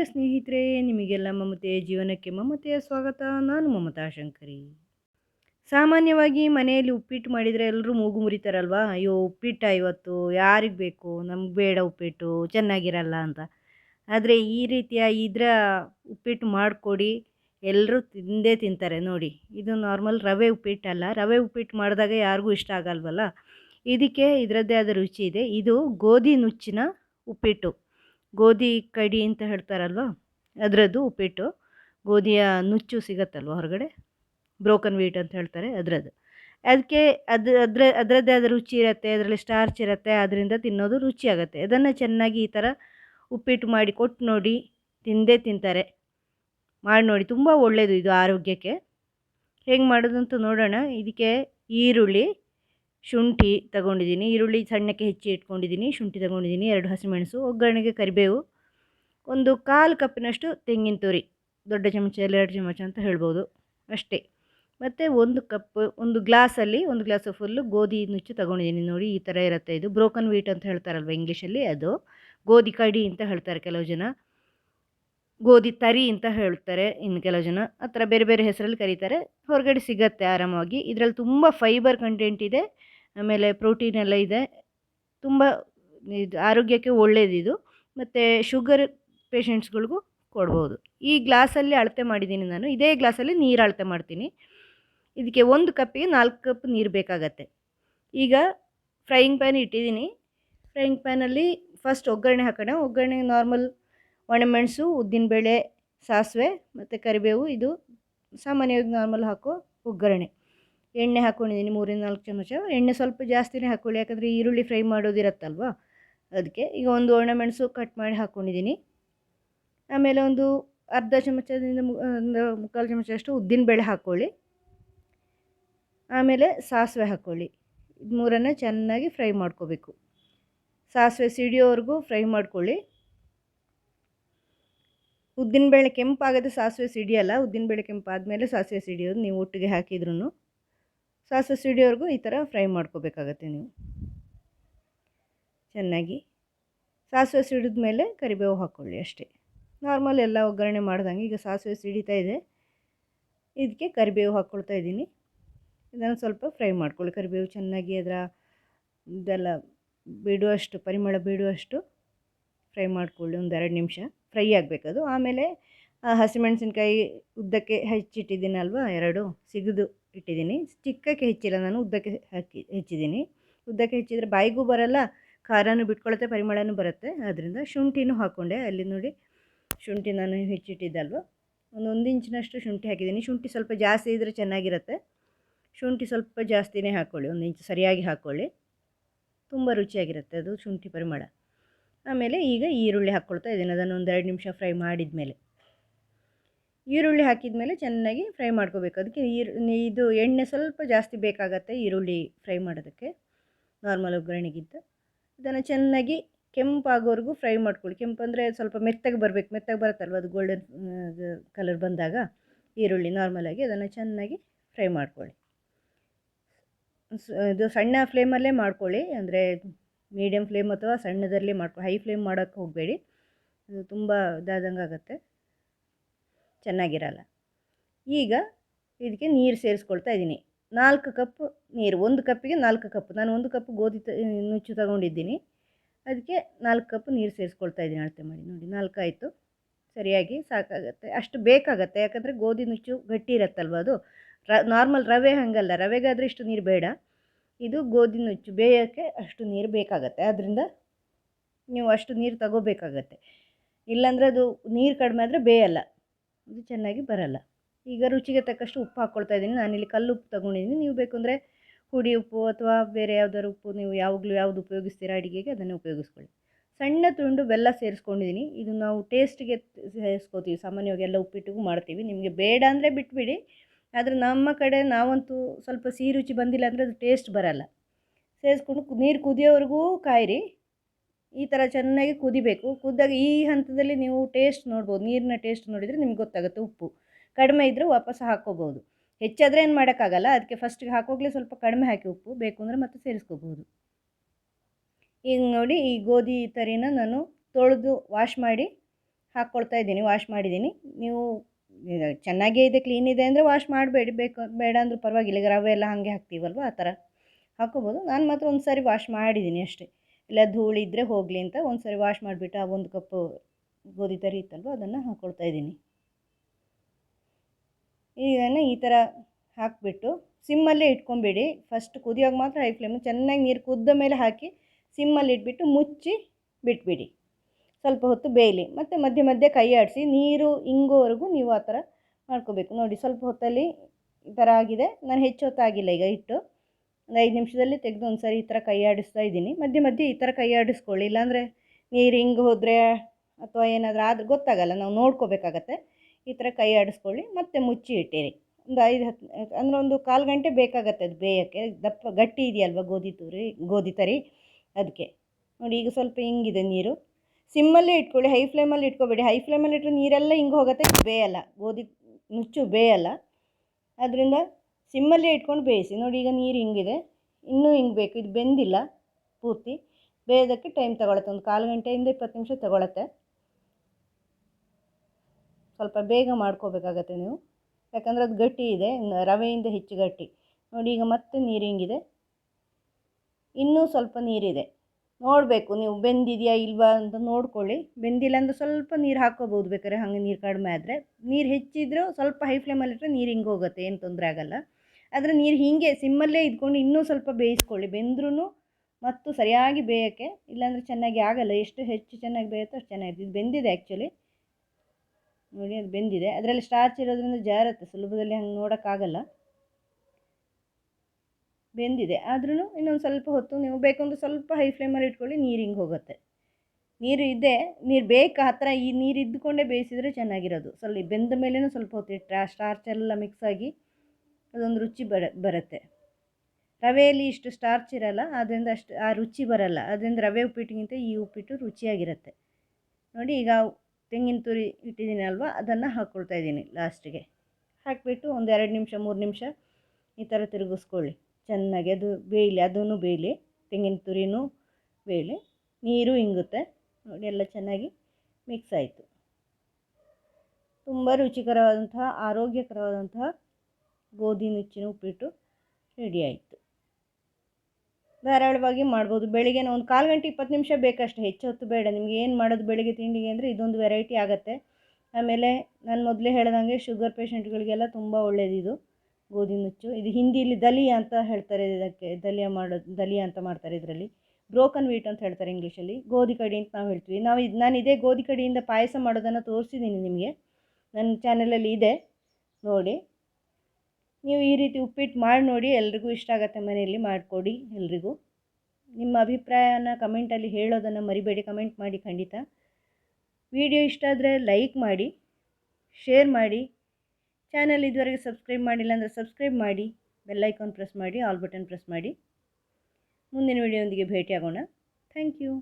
ನಮಸ್ಕಾರ ಸ್ನೇಹಿತರೆ, ನಿಮಗೆಲ್ಲ ಮಮತೆಯ ಜೀವನಕ್ಕೆ ಮಮತೆಯ ಸ್ವಾಗತ. ನಾನು ಮಮತಾ ಶಂಕರಿ. ಸಾಮಾನ್ಯವಾಗಿ ಮನೆಯಲ್ಲಿ ಉಪ್ಪಿಟ್ಟು ಮಾಡಿದರೆ ಎಲ್ಲರೂ ಮೂಗು ಮುರಿತಾರಲ್ವಾ? ಅಯ್ಯೋ, ಉಪ್ಪಿಟ್ಟ ಇವತ್ತು. ಯಾರಿಗೆ ಬೇಕು? ನಮ್ಗೆ ಬೇಡ ಉಪ್ಪಿಟ್ಟು. ಚೆನ್ನಾಗಿರಲ್ಲ ಅಂತ. ಆದರೆ ಈ ರೀತಿಯ ಇದರ ಉಪ್ಪಿಟ್ಟು ಮಾಡಿಕೊಡಿ. ಎಲ್ಲರೂ ತಿಂದೇ ತಿಂತಾರೆ. ನೋಡಿ, ಇದು ನಾರ್ಮಲ್ ರವೆ ಉಪ್ಪಿಟ್ಟಲ್ಲ. ರವೆ ಉಪ್ಪಿಟ್ಟು ಮಾಡಿದಾಗ ಯಾರಿಗೂ ಇಷ್ಟ ಆಗಲ್ವಲ್ಲ? ಇದಕ್ಕೆ ಇದರದ್ದೇ ಆದ ರುಚಿ ಇದೆ. ಇದು ಗೋಧಿ ನುಚ್ಚಿನ ಉಪ್ಪಿಟ್ಟು. ಗೋಧಿ ಕಡಿ ಅಂತ ಹೇಳ್ತಾರಲ್ವ? ಅದರದ್ದು ಉಪ್ಪಿಟ್ಟು. ಗೋಧಿಯ ನುಚ್ಚು ಸಿಗತ್ತಲ್ವ ಹೊರಗಡೆ? ಬ್ರೋಕನ್ ವೀಟ್ ಅಂತ ಹೇಳ್ತಾರೆ ಅದರದ್ದು. ಅದಕ್ಕೆ ಅದು ಅದರ ಅದರದ್ದೇ ಆದ ರುಚಿ ಇರುತ್ತೆ, ಅದರಲ್ಲಿ ಸ್ಟಾರ್ಚ್ ಇರುತ್ತೆ ಅದರಿಂದ ತಿನ್ನೋದು ರುಚಿ ಆಗುತ್ತೆ. ಅದನ್ನು ಚೆನ್ನಾಗಿ ಈ ಥರ ಉಪ್ಪಿಟ್ಟು ಮಾಡಿ ಕೊಟ್ಟು ನೋಡಿ, ತಿಂದೇ ತಿಂತಾರೆ. ಮಾಡಿ ನೋಡಿ, ತುಂಬ ಒಳ್ಳೆಯದು ಇದು ಆರೋಗ್ಯಕ್ಕೆ. ಹೇಗೆ ಮಾಡೋದು ಅಂತ ನೋಡೋಣ. ಇದಕ್ಕೆ ಈರುಳ್ಳಿ ಶುಂಠಿ ತಗೊಂಡಿದ್ದೀನಿ, ಈರುಳ್ಳಿ ಸಣ್ಣಕ್ಕೆ ಹೆಚ್ಚಿ ಇಟ್ಕೊಂಡಿದ್ದೀನಿ, ಶುಂಠಿ ತಗೊಂಡಿದ್ದೀನಿ, ಎರಡು ಹಸಿಮೆಣಸು ಒಗ್ಗರಣೆಗೆ ಕರಿಬೇವು, ಒಂದು ಕಾಲು ಕಪ್ಪಿನಷ್ಟು ತೆಂಗಿನ ತುರಿ, ದೊಡ್ಡ ಚಮಚ, ಎರಡು ಚಮಚ ಅಂತ ಹೇಳ್ಬೋದು, ಅಷ್ಟೇ. ಮತ್ತು ಒಂದು ಕಪ್ ಒಂದು ಗ್ಲಾಸಲ್ಲಿ, ಒಂದು ಗ್ಲಾಸ್ ಫುಲ್ಲು ಗೋಧಿ ನುಚ್ಚು ತಗೊಂಡಿದ್ದೀನಿ ನೋಡಿ, ಈ ಥರ ಇರುತ್ತೆ ಇದು. ಬ್ರೋಕನ್ ವೀಟ್ ಅಂತ ಹೇಳ್ತಾರಲ್ವ ಇಂಗ್ಲೀಷಲ್ಲಿ ಅದು? ಗೋಧಿ ಕಡಿ ಅಂತ ಹೇಳ್ತಾರೆ ಕೆಲವು ಜನ. ಗೋಧಿ ತರಿ ಅಂತ ಹೇಳ್ತಾರೆ ಇನ್ನು ಕೆಲವು ಜನ. ಆ ಥರ ಬೇರೆ ಬೇರೆ ಹೆಸರಲ್ಲಿ ಕರೀತಾರೆ. ಹೊರಗಡೆ ಸಿಗತ್ತೆ ಆರಾಮಾಗಿ ಇದರಲ್ಲಿ ತುಂಬ ಫೈಬರ್ ಕಂಟೆಂಟ್ ಇದೆ. ಆಮೇಲೆ ಪ್ರೋಟೀನ್ ಎಲ್ಲ ಇದೆ. ತುಂಬ ಇದು ಆರೋಗ್ಯಕ್ಕೆ ಒಳ್ಳೆಯದಿದು ಮತ್ತು ಶುಗರ್ ಪೇಷಂಟ್ಸ್ಗಳಿಗೂ ಕೊಡ್ಬೋದು. ಈ ಗ್ಲಾಸಲ್ಲಿ ಅಳತೆ ಮಾಡಿದ್ದೀನಿ ನಾನು. ಇದೇ ಗ್ಲಾಸಲ್ಲಿ ನೀರು ಅಳತೆ ಮಾಡ್ತೀನಿ. ಇದಕ್ಕೆ ಒಂದು ಕಪ್ಪಿಗೆ ನಾಲ್ಕು ಕಪ್ ನೀರು ಬೇಕಾಗತ್ತೆ. ಈಗ ಫ್ರೈಯಿಂಗ್ ಪ್ಯಾನ್ ಇಟ್ಟಿದ್ದೀನಿ. ಫ್ರೈಯಿಂಗ್ ಪ್ಯಾನಲ್ಲಿ ಫಸ್ಟ್ ಒಗ್ಗರಣೆ ಹಾಕೋಣ. ಒಗ್ಗರಣೆಗೆ ನಾರ್ಮಲ್ ಒಣಮೆಣಸು ಉದ್ದಿನಬೇಳೆ, ಸಾಸಿವೆ ಮತ್ತು ಕರಿಬೇವು ಇದು ಸಾಮಾನ್ಯವಾಗಿ ನಾರ್ಮಲ್ ಹಾಕೋ ಒಗ್ಗರಣೆ. ಎಣ್ಣೆ ಹಾಕ್ಕೊಂಡಿದ್ದೀನಿ ಮೂರಿಂದ ನಾಲ್ಕು ಚಮಚ. ಎಣ್ಣೆ ಸ್ವಲ್ಪ ಜಾಸ್ತಿನೇ ಹಾಕ್ಕೊಳ್ಳಿ ಯಾಕಂದರೆ ಈರುಳ್ಳಿ ಫ್ರೈ ಮಾಡೋದಿರತ್ತಲ್ವ? ಅದಕ್ಕೆ ಈಗ ಒಂದು ಒಣಮೆಣಸು ಕಟ್ ಮಾಡಿ ಹಾಕ್ಕೊಂಡಿದ್ದೀನಿ ಆಮೇಲೆ ಒಂದು ಅರ್ಧ ಚಮಚದಿಂದ ಒಂದು ಮುಕ್ಕಾಲು ಚಮಚದಷ್ಟು ಉದ್ದಿನಬೇಳೆ ಹಾಕ್ಕೊಳ್ಳಿ ಆಮೇಲೆ ಸಾಸಿವೆ ಹಾಕ್ಕೊಳ್ಳಿ ಇದು ಮೂರನ್ನು ಚೆನ್ನಾಗಿ ಫ್ರೈ ಮಾಡ್ಕೋಬೇಕು. ಸಾಸಿವೆ ಸಿಡಿಯೋವರೆಗೂ ಫ್ರೈ ಮಾಡ್ಕೊಳ್ಳಿ. ಉದ್ದಿನಬೇಳೆ ಕೆಂಪಾಗದೆ ಸಾಸಿವೆ ಸಿಡಿಯಲ್ಲ ಉದ್ದಿನಬೇಳೆ ಕೆಂಪಾದಮೇಲೆ ಸಾಸಿವೆ ಸಿಡಿಯೋದು ನೀವು ಒಟ್ಟಿಗೆ ಹಾಕಿದ್ರೂ ಸಾಸಿವೆ ಸಿಡಿಯೋವರೆಗೂ ಈ ಥರ ಫ್ರೈ ಮಾಡ್ಕೋಬೇಕಾಗತ್ತೆ ನೀವು. ಚೆನ್ನಾಗಿ ಸಾಸಿವೆ ಸಿಡಿದ ಮೇಲೆ ಕರಿಬೇವು ಹಾಕ್ಕೊಳ್ಳಿ ಅಷ್ಟೇ. ನಾರ್ಮಲ್ ಎಲ್ಲ ಒಗ್ಗರಣೆ ಮಾಡ್ದಂಗೆ ಈಗ ಸಾಸಿವೆ ಸಿಡಿತಾ ಇದೆ. ಇದಕ್ಕೆ ಕರಿಬೇವು ಹಾಕ್ಕೊಳ್ತಾ ಇದ್ದೀನಿ. ಇದನ್ನು ಸ್ವಲ್ಪ ಫ್ರೈ ಮಾಡ್ಕೊಳ್ಳಿ. ಕರಿಬೇವು ಚೆನ್ನಾಗಿ ಅದರ ಇದೆಲ್ಲ ಬಿಡುವಷ್ಟು, ಪರಿಮಳ ಬಿಡುವಷ್ಟು ಫ್ರೈ ಮಾಡ್ಕೊಳ್ಳಿ. ಒಂದು ಎರಡು ನಿಮಿಷ ಫ್ರೈ ಆಗಬೇಕದು. ಆಮೇಲೆ ಹಸಿಮೆಣಸಿನ್ಕಾಯಿ ಉದ್ದಕ್ಕೆ ಹೆಚ್ಚಿಟ್ಟಿದ್ದೀನಲ್ವ? ಎರಡು ಸಿಗದು. ಇಟ್ಟಿದ್ದೀನಿ. ಚಿಕ್ಕಕ್ಕೆ ಹೆಚ್ಚಿಲ್ಲ, ನಾನು ಉದ್ದಕ್ಕೆ ಹಾಕಿ, ಹೆಚ್ಚಿದ್ದೀನಿ. ಉದ್ದಕ್ಕೆ ಹೆಚ್ಚಿದರೆ ಬಾಯಿಗೂ ಬರಲ್ಲ, ಖಾರನೂ ಬಿಟ್ಕೊಳುತ್ತೆ, ಪರಿಮಳನೂ ಬರುತ್ತೆ. ಅದರಿಂದ ಶುಂಠಿನೂ ಹಾಕ್ಕೊಂಡೆ ಅಲ್ಲಿ ನೋಡಿ ಶುಂಠಿ ನಾನು ಹೆಚ್ಚಿಟ್ಟಿದ್ದಲ್ವ. ಒಂದು ಇಂಚಿನಷ್ಟು ಶುಂಠಿ ಹಾಕಿದ್ದೀನಿ. ಶುಂಠಿ ಸ್ವಲ್ಪ ಜಾಸ್ತಿ ಇದ್ದರೆ ಚೆನ್ನಾಗಿರುತ್ತೆ. ಶುಂಠಿ ಸ್ವಲ್ಪ ಜಾಸ್ತಿನೇ ಹಾಕ್ಕೊಳ್ಳಿ ಒಂದು ಇಂಚು ಸರಿಯಾಗಿ ಹಾಕ್ಕೊಳ್ಳಿ ತುಂಬ ರುಚಿಯಾಗಿರುತ್ತೆ ಅದು ಶುಂಠಿ ಪರಿಮಳ. ಆಮೇಲೆ ಈಗ ಈರುಳ್ಳಿ ಹಾಕ್ಕೊಳ್ತಾ ಇದ್ದೀನಿ. ಅದನ್ನು ಒಂದು ಎರಡು ನಿಮಿಷ ಫ್ರೈ ಮಾಡಿದ ಮೇಲೆ ಈರುಳ್ಳಿ ಹಾಕಿದ ಮೇಲೆ ಚೆನ್ನಾಗಿ ಫ್ರೈ ಮಾಡ್ಕೋಬೇಕು. ಅದಕ್ಕೆ ಈರು, ಇದು ಎಣ್ಣೆ ಸ್ವಲ್ಪ ಜಾಸ್ತಿ ಬೇಕಾಗತ್ತೆ ಈರುಳ್ಳಿ ಫ್ರೈ ಮಾಡೋದಕ್ಕೆ, ನಾರ್ಮಲ್ ಒಗ್ಗರಣೆಗಿಂತ. ಇದನ್ನು ಚೆನ್ನಾಗಿ ಕೆಂಪಾಗೋವರೆಗೂ ಫ್ರೈ ಮಾಡ್ಕೊಳ್ಳಿ. ಕೆಂಪು ಅಂದರೆ ಸ್ವಲ್ಪ ಮೆತ್ತಗೆ ಬರಬೇಕು, ಮೆತ್ತಗೆ ಬರುತ್ತಲ್ವ? ಅದು ಗೋಲ್ಡನ್ ಕಲರ್ ಬಂದಾಗ ಈರುಳ್ಳಿ ನಾರ್ಮಲಾಗಿ ಅದನ್ನು ಚೆನ್ನಾಗಿ ಫ್ರೈ ಮಾಡ್ಕೊಳ್ಳಿ. ಇದು ಸಣ್ಣ ಫ್ಲೇಮಲ್ಲೇ ಮಾಡ್ಕೊಳ್ಳಿ. ಅಂದರೆ ಮೀಡಿಯಮ್ ಫ್ಲೇಮ್ ಅಥವಾ ಸಣ್ಣದರಲ್ಲಿ ಮಾಡ್ಕೊ ಹೈ ಫ್ಲೇಮ್ ಮಾಡೋಕ್ಕೆ ಹೋಗಬೇಡಿ. ಅದು ತುಂಬ ಇದಾದಂಗೆ ಆಗುತ್ತೆ. ಚೆನ್ನಾಗಿರಲ್ಲ. ಈಗ ಇದಕ್ಕೆ ನೀರು ಸೇರಿಸ್ಕೊಳ್ತಾ ಇದ್ದೀನಿ. ನಾಲ್ಕು ಕಪ್ ನೀರು, ಒಂದು ಕಪ್ಪಿಗೆ ನಾಲ್ಕು ಕಪ್. ನಾನು ಒಂದು ಕಪ್ ಗೋಧಿ ತ ನುಚ್ಚು ತಗೊಂಡಿದ್ದೀನಿ. ಅದಕ್ಕೆ ನಾಲ್ಕು ಕಪ್ ನೀರು ಸೇರಿಸ್ಕೊಳ್ತಾ ಇದ್ದೀನಿ ಅಳತೆ ಮಾಡಿ ನೋಡಿ. ನಾಲ್ಕು ಆಯಿತು. ಸರಿಯಾಗಿ ಸಾಕಾಗತ್ತೆ. ಅಷ್ಟು ಬೇಕಾಗತ್ತೆ. ಯಾಕಂದರೆ ಗೋಧಿ ನುಚ್ಚು ಗಟ್ಟಿ ಇರತ್ತಲ್ವ ಅದು? ರ, ನಾರ್ಮಲ್ ರವೆ ಹಾಗಲ್ಲ. ರವೆಗಾದರೆ ಇಷ್ಟು ನೀರು ಬೇಡ. ಇದು ಗೋಧಿ ನುಚ್ಚು ಬೇಯೋಕ್ಕೆ ಅಷ್ಟು ನೀರು ಬೇಕಾಗತ್ತೆ. ಆದ್ದರಿಂದ ನೀವು ಅಷ್ಟು ನೀರು ತಗೋಬೇಕಾಗತ್ತೆ. ಇಲ್ಲಾಂದರೆ ಅದು ನೀರು ಕಡಿಮೆ ಆದರೆ ಬೇಯಲ್ಲ. ಅದು ಚೆನ್ನಾಗಿ ಬರಲ್ಲ. ಈಗ ರುಚಿಗೆ ತಕ್ಕಷ್ಟು ಉಪ್ಪು ಹಾಕ್ಕೊಳ್ತಾ ಇದ್ದೀನಿ. ನಾನಿಲ್ಲಿ ಕಲ್ಲು ಉಪ್ಪು ತೊಗೊಂಡಿದ್ದೀನಿ. ನೀವು ಬೇಕು ಅಂದರೆ ಹುಡಿ ಉಪ್ಪು ಅಥವಾ ಬೇರೆ ಯಾವುದಾದ್ರು ಉಪ್ಪು ನೀವು ಯಾವಾಗಲೂ ಯಾವುದು ಉಪಯೋಗಿಸ್ತೀರಾ ಅಡುಗೆಗೆ ಅದನ್ನೇ ಉಪಯೋಗಿಸ್ಕೊಳ್ಳಿ. ಸಣ್ಣ ತುಂಡು ಬೆಲ್ಲ ಸೇರಿಸ್ಕೊಂಡಿದ್ದೀನಿ. ಇದು ನಾವು ಟೇಸ್ಟಿಗೆ ಸೇರಿಸ್ಕೋತೀವಿ. ಸಾಮಾನ್ಯವಾಗಿ ಎಲ್ಲ ಉಪ್ಪಿಟ್ಟಿಗೂ ಮಾಡ್ತೀವಿ. ನಿಮಗೆ ಬೇಡ ಅಂದರೆ ಬಿಟ್ಬಿಡಿ. ಆದರೆ ನಮ್ಮ ಕಡೆ ನಾವಂತೂ ಸ್ವಲ್ಪ ಸಿಹಿ ರುಚಿ ಬಂದಿಲ್ಲ ಅಂದರೆ ಅದು ಟೇಸ್ಟ್ ಬರಲ್ಲ. ಸೇರಿಸ್ಕೊಂಡು ನೀರು ಕುದಿಯೋವರೆಗೂ ಕಾಯಿರಿ. ಈ ಥರ ಚೆನ್ನಾಗಿ ಕುದಿಬೇಕು. ಕುದ್ದಾಗ ಈ ಹಂತದಲ್ಲಿ ನೀವು ಟೇಸ್ಟ್ ನೋಡ್ಬೋದು. ನೀರಿನ ಟೇಸ್ಟ್ ನೋಡಿದರೆ ನಿಮ್ಗೆ ಗೊತ್ತಾಗುತ್ತೆ ಉಪ್ಪು. ಕಡಿಮೆ ಇದ್ದರೆ ವಾಪಸ್ ಹಾಕ್ಕೋಬೋದು. ಹೆಚ್ಚಾದರೆ ಏನು ಮಾಡೋಕ್ಕಾಗಲ್ಲ. ಅದಕ್ಕೆ ಫಸ್ಟಿಗೆ ಹಾಕೋಗ್ಲೇ ಸ್ವಲ್ಪ ಕಡಿಮೆ ಹಾಕಿ ಉಪ್ಪು, ಬೇಕು ಅಂದರೆ ಮತ್ತೆ ಸೇರಿಸ್ಕೋಬೋದು. ಈಗ ನೋಡಿ, ಈ ಗೋಧಿ ತರಿನ ನಾನು ತೊಳೆದು ವಾಶ್ ಮಾಡಿ ಹಾಕ್ಕೊಳ್ತಾ ಇದ್ದೀನಿ ವಾಶ್ ಮಾಡಿದ್ದೀನಿ. ನೀವು ಚೆನ್ನಾಗೇ ಇದೆ ಕ್ಲೀನ್ ಇದೆ ಅಂದರೆ ವಾಶ್ ಮಾಡಬೇಡಿ. ಬೇಕು, ಬೇಡ ಅಂದರೂ ಪರವಾಗಿಲ್ಲ. ಈಗ ರವೆ ಎಲ್ಲ ಹಾಗೆ ಹಾಕ್ತೀವಲ್ವ? ಆ ಥರ ಹಾಕ್ಕೋಬೋದು. ನಾನು ಮಾತ್ರ ಒಂದು ಸಾರಿ ವಾಶ್ ಮಾಡಿದ್ದೀನಿ ಅಷ್ಟೇ. ಇಲ್ಲ ಧೂಳಿದ್ರೆ ಹೋಗಲಿ ಅಂತ ಒಂದು ಸರಿ ವಾಶ್ ಮಾಡಿಬಿಟ್ಟು ಆ ಒಂದು ಕಪ್ಪು ಗೋಧಿ ತರಿ ಇತ್ತಲ್ವ, ಅದನ್ನು ಹಾಕ್ಕೊಳ್ತಾ ಇದ್ದೀನಿ. ಇದನ್ನು ಈ ಥರ ಹಾಕಿಬಿಟ್ಟು ಸಿಮ್ಮಲ್ಲೇ ಇಟ್ಕೊಂಬಿಡಿ. ಫಸ್ಟ್ ಕುದಿಯೋಗ ಮಾತ್ರ ಹೈ ಫ್ಲೇಮು ಚೆನ್ನಾಗಿ ನೀರು ಕುದ್ದ ಮೇಲೆ ಹಾಕಿ ಸಿಮ್ಮಲ್ಲಿ ಇಟ್ಬಿಟ್ಟು ಮುಚ್ಚಿ ಬಿಟ್ಬಿಡಿ. ಸ್ವಲ್ಪ ಹೊತ್ತು ಬೇಯಲಿ. ಮತ್ತು ಮಧ್ಯೆ ಮಧ್ಯೆ ಕೈ ಆಡಿಸಿ, ನೀರು ಇಂಗೋವರೆಗೂ ನೀವು ಆ ಥರ ಮಾಡ್ಕೋಬೇಕು. ನೋಡಿ ಸ್ವಲ್ಪ ಹೊತ್ತಲ್ಲಿ ಈ ಥರ ಆಗಿದೆ. ನಾನು ಹೆಚ್ಚು ಹೊತ್ತಾಗಿಲ್ಲ ಈಗ ಇಟ್ಟು ಒಂದು ಐದು ನಿಮಿಷದಲ್ಲಿ ತೆಗೆದು ಒಂದು ಸಾರಿ ಈ ಥರ ಕೈ ಆಡಿಸ್ತಾ ಇದ್ದೀನಿ. ಮಧ್ಯೆ ಮಧ್ಯೆ ಈ ಥರ ಕೈ ಆಡಿಸ್ಕೊಳ್ಳಿ ಇಲ್ಲಾಂದರೆ ನೀರು ಹಿಂಗೆ ಹೋದರೆ ಅಥವಾ ಏನಾದರೂ ಆದ್ರೆ ಗೊತ್ತಾಗಲ್ಲ, ನಾವು ನೋಡ್ಕೋಬೇಕಾಗತ್ತೆ. ಈ ಥರ ಕೈ ಆಡಿಸ್ಕೊಳ್ಳಿ ಮತ್ತೆ ಮುಚ್ಚಿ ಇಟ್ಟಿರಿ. ಒಂದು ಐದು ಹತ್ತು ಅಂದರೆ ಒಂದು ಕಾಲು ಗಂಟೆ ಬೇಕಾಗತ್ತೆ ಅದು ಬೇಯೋಕ್ಕೆ. ದಪ್ಪ ಗಟ್ಟಿ ಇದೆಯಲ್ವ ಗೋಧಿ ತುರಿ, ಗೋಧಿ ತರಿ? ಅದಕ್ಕೆ ನೋಡಿ ಈಗ ಸ್ವಲ್ಪ ಹಿಂಗಿದೆ ನೀರು. ಸಿಮ್ಮಲ್ಲೇ ಇಟ್ಕೊಳ್ಳಿ. ಹೈ ಫ್ಲೇಮಲ್ಲಿ ಇಟ್ಕೋಬೇಡಿ. ಹೈ ಫ್ಲೇಮಲ್ಲಿ ಇಟ್ಟರೆ ನೀರೆಲ್ಲ ಹಿಂಗೆ ಹೋಗುತ್ತೆ. ಬೇಯಲ್ಲ. ಗೋಧಿ ನುಚ್ಚು ಬೇಯಲ್ಲ. ಅದರಿಂದ ಸಿಮ್ಮಲ್ಲೇ ಇಟ್ಕೊಂಡು ಬೇಯಿಸಿ. ನೋಡಿ, ಈಗ ನೀರು ಹಿಂಗಿದೆ. ಇನ್ನೂ ಹಿಂಗೆ ಬೇಕು. ಇದು ಬೆಂದಿಲ್ಲ ಪೂರ್ತಿ. ಬೇಯೋದಕ್ಕೆ ಟೈಮ್ ತಗೊಳತ್ತೆ. ಒಂದು ಕಾಲು ಗಂಟೆಯಿಂದ ಇಪ್ಪತ್ತು ನಿಮಿಷ ತಗೊಳತ್ತೆ. ಸ್ವಲ್ಪ ಬೇಗ ಮಾಡ್ಕೋಬೇಕಾಗತ್ತೆ ನೀವು. ಯಾಕಂದರೆ ಅದು ಗಟ್ಟಿ ಇದೆ. ರವೆಯಿಂದ ಹೆಚ್ಚು ಗಟ್ಟಿ. ನೋಡಿ, ಈಗ ಮತ್ತೆ ನೀರು ಹಿಂಗಿದೆ. ಇನ್ನೂ ಸ್ವಲ್ಪ ನೀರಿದೆ. ನೋಡಬೇಕು. ನೀವು ಬೆಂದಿದೆಯಾ ಇಲ್ವಾ ಅಂತ ನೋಡ್ಕೊಳ್ಳಿ. ಬೆಂದಿಲ್ಲ ಅಂದರೆ ಸ್ವಲ್ಪ ನೀರು ಹಾಕ್ಕೋಬೋದು ಬೇಕಾದ್ರೆ. ಹಾಗೆ ನೀರು ಕಡಿಮೆ ಆದರೆ. ನೀರು ಹೆಚ್ಚಿದ್ರೂ ಸ್ವಲ್ಪ ಹೈ ಫ್ಲೇಮಲ್ಲಿಟ್ಟರೆ ನೀರು ಹಿಂಗೆ ಹೋಗುತ್ತೆ. ಏನು ತೊಂದರೆ ಆಗಲ್ಲ. ಆದರೆ ನೀರು ಹೀಗೆ ಸಿಮ್ಮಲ್ಲೇ ಇದ್ಕೊಂಡು ಇನ್ನೂ ಸ್ವಲ್ಪ ಬೇಯಿಸ್ಕೊಳ್ಳಿ. ಬೆಂದ್ರೂ ಮತ್ತು ಸರಿಯಾಗಿ ಬೇಯೋಕ್ಕೆ, ಇಲ್ಲಾಂದರೆ ಚೆನ್ನಾಗಿ ಆಗಲ್ಲ. ಎಷ್ಟು ಹೆಚ್ಚು ಚೆನ್ನಾಗಿ ಬೇಯುತ್ತೋ ಅಷ್ಟು ಚೆನ್ನಾಗಿದೆ ಇದು ಬೆಂದಿದೆ ಆ್ಯಕ್ಚುಲಿ ನೋಡಿ, ಅದು ಬೆಂದಿದೆ. ಅದರಲ್ಲಿ ಸ್ಟಾರ್ಚ್ ಇರೋದ್ರಿಂದ ಜಾರತ್ತೆ. ಸುಲಭದಲ್ಲಿ ಹಂಗೆ ನೋಡೋಕ್ಕಾಗಲ್ಲ. ಬೆಂದಿದೆ. ಆದ್ರೂ ಇನ್ನೊಂದು ಸ್ವಲ್ಪ ಹೊತ್ತು ನೀವು ಬೇಕಂದ್ರೆ ಸ್ವಲ್ಪ ಹೈ ಫ್ಲೇಮಲ್ಲಿ ಇಟ್ಕೊಳ್ಳಿ, ನೀರು ಹಿಂಗೆ ಹೋಗುತ್ತೆ. ನೀರು ಇದೆ. ನೀರು ಬೇಕಾ? ಹತ್ತಿರ ಈ ನೀರು ಇದ್ದುಕೊಂಡೇ ಬೇಯಿಸಿದರೆ ಚೆನ್ನಾಗಿರೋದು. ಸ್ವಲ್ಪ ಬೆಂದ ಮೇಲೇ ಸ್ವಲ್ಪ ಹೊತ್ತು ಸ್ಟಾರ್ಚ್ ಎಲ್ಲ ಮಿಕ್ಸ್ ಆಗಿ ಅದೊಂದು ರುಚಿ ಬರ, ಬರುತ್ತೆ. ರವೆಯಲ್ಲಿ ಇಷ್ಟು ಸ್ಟಾರ್ಚ್ ಇರಲ್ಲ, ಅದರಿಂದ ಅಷ್ಟು, ಆ ರುಚಿ ಬರಲ್ಲ. ಅದರಿಂದ ರವೆ ಉಪ್ಪಿಟ್ಟಿಗಿಂತ ಈ ಉಪ್ಪಿಟ್ಟು ರುಚಿಯಾಗಿರುತ್ತೆ. ನೋಡಿ, ಈಗ ತೆಂಗಿನ ತುರಿ ಇಟ್ಟಿದ್ದೀನಿ ಅಲ್ವಾ ಅದನ್ನು ಹಾಕ್ಕೊಳ್ತಾ ಇದ್ದೀನಿ ಲಾಸ್ಟಿಗೆ ಹಾಕಿಬಿಟ್ಟು ಒಂದು ಎರಡು ನಿಮಿಷ, ಮೂರು ನಿಮಿಷ ಈ ಥರ ತಿರುಗಿಸ್ಕೊಳ್ಳಿ. ಚೆನ್ನಾಗಿ ಅದು ಬೇಯಲಿ ಅದೂ ಬೇಯಲಿ, ತೆಂಗಿನ ತುರಿನೂ ಬೇಯಲಿ. ನೀರು ಇಂಗುತ್ತೆ. ನೋಡಿ, ಎಲ್ಲ ಚೆನ್ನಾಗಿ ಮಿಕ್ಸ್ ಆಯಿತು. ತುಂಬ ರುಚಿಕರವಾದಂತಹ, ಆರೋಗ್ಯಕರವಾದಂತಹ ಗೋಧಿ ನುಚ್ಚಿನ ಉಪ್ಪಿಟ್ಟು ರೆಡಿ ಆಯಿತು ಧಾರಾಳವಾಗಿ ಮಾಡ್ಬೋದು. ಬೆಳಿಗ್ಗೆ ಒಂದು ಕಾಲು ಗಂಟೆ ಇಪ್ಪತ್ತು ನಿಮಿಷ ಬೇಕಷ್ಟೇ. ಹೆಚ್ಚು ಹೊತ್ತು ಬೇಡ. ನಿಮ್ಗೆ ಏನು ಮಾಡೋದು ಬೆಳಿಗ್ಗೆ ತಿಂಡಿಗೆ ಅಂದರೆ ಇದೊಂದು ವೆರೈಟಿ ಆಗುತ್ತೆ. ಆಮೇಲೆ ನಾನು ಮೊದಲೇ ಹೇಳ್ದಂಗೆ ಶುಗರ್ ಪೇಷಂಟ್ಗಳಿಗೆಲ್ಲ ತುಂಬ ಒಳ್ಳೆಯದಿದು ಗೋಧಿ ನುಚ್ಚು ಇದು ಹಿಂದಿಯಲ್ಲಿ ದಲಿಯಾ ಅಂತ ಹೇಳ್ತಾರೆ ಇದಕ್ಕೆ. ದಲಿಯಾ ಮಾಡೋದು ದಲಿಯಾ ಅಂತ ಮಾಡ್ತಾರೆ ಇದರಲ್ಲಿ. ಬ್ರೋಕನ್ ವೀಟ್ ಅಂತ ಹೇಳ್ತಾರೆ ಇಂಗ್ಲೀಷಲ್ಲಿ. ಗೋಧಿ ಕಡಿ ಅಂತ ನಾವು ಹೇಳ್ತೀವಿ. ನಾವು ಇದು, ನಾನು ಇದೇ ಗೋಧಿ ಕಡಿಯಿಂದ ಪಾಯಸ ಮಾಡೋದನ್ನು ತೋರಿಸಿದ್ದೀನಿ ನಿಮಗೆ. ನನ್ನ ಚಾನಲಲ್ಲಿ ಇದೆ. ನೋಡಿ. ನೀವು ಈ ರೀತಿ ಉಪ್ಪಿಟ್ಟು ಮಾಡಿ ನೋಡಿ, ಎಲ್ರಿಗೂ ಇಷ್ಟ ಆಗುತ್ತೆ ಮನೆಯಲ್ಲಿ ಮಾಡಿಕೊಡಿ ಎಲ್ರಿಗೂ. ನಿಮ್ಮ ಅಭಿಪ್ರಾಯನ ಕಮೆಂಟಲ್ಲಿ ಹೇಳೋದನ್ನು ಮರಿಬೇಡಿ ಕಮೆಂಟ್ ಮಾಡಿ ಖಂಡಿತ. ವಿಡಿಯೋ ಇಷ್ಟ ಆದರೆ ಲೈಕ್ ಮಾಡಿ ಶೇರ್ ಮಾಡಿ ಚಾನಲ್ ಇದುವರೆಗೆ ಸಬ್ಸ್ಕ್ರೈಬ್ ಮಾಡಿಲ್ಲ ಅಂದರೆ ಸಬ್ಸ್ಕ್ರೈಬ್ ಮಾಡಿ ಬೆಲ್ ಐಕಾನ್ ಪ್ರೆಸ್ ಮಾಡಿ ಆಲ್ ಬಟನ್ ಪ್ರೆಸ್ ಮಾಡಿ. ಮುಂದಿನ ವಿಡಿಯೋಂದಿಗೆ ಭೇಟಿಯಾಗೋಣ. Thank you